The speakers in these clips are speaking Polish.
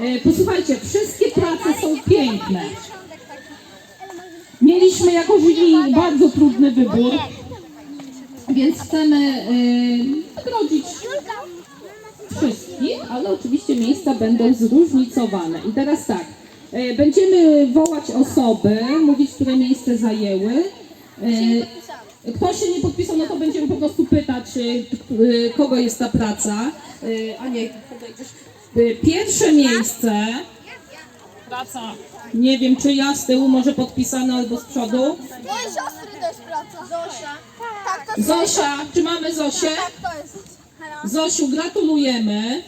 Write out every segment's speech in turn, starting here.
E, Posłuchajcie, wszystkie prace są piękne. Mieliśmy jako jury bardzo trudny wybór, więc chcemy e, nagrodzić wszystkich, ale oczywiście miejsca będą zróżnicowane. I teraz tak, e, będziemy wołać osoby, mówić, które miejsce zajęły. Kto się nie podpisał, no to będziemy po prostu pytać, kogo jest ta praca. A nie, Pierwsze miejsce, praca, nie wiem czy ja z tyłu, może podpisane albo z przodu. Moje siostry też praca. Zosia. Tak, to. Zosia, czy mamy Zosię? Tak, to jest. Zosiu, gratulujemy.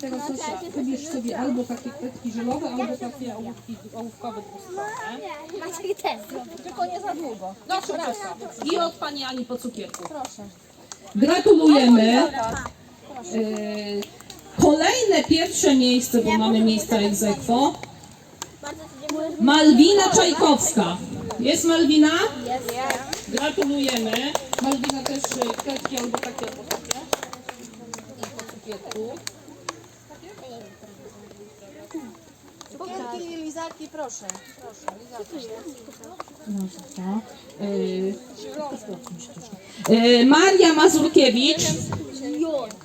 Teraz Zosia, wybierz sobie albo takie kredki żelowe, albo takie ołówki, ołówkowe dwustronne. Też zrobił. Tylko nie za długo. No proszę. I od Pani Ani po cukierku. Proszę. Gratulujemy. Yy, Kolejne pierwsze miejsce, bo mamy miejsca ex aequo. Dziękuję. Malwina Czajkowska. Jest Malwina? Jest. Gratulujemy. Malwina też y, kredki albo takie, albo takie. I po cukierku. Cukierki i lizaki, proszę. Proszę. Yy, yy, Maria Mazurkiewicz.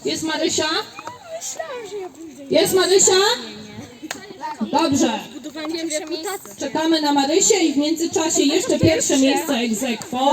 Jest Marysia? Jest Marysia? Dobrze. Czekamy na Marysię i w międzyczasie jeszcze pierwsze miejsce aequo.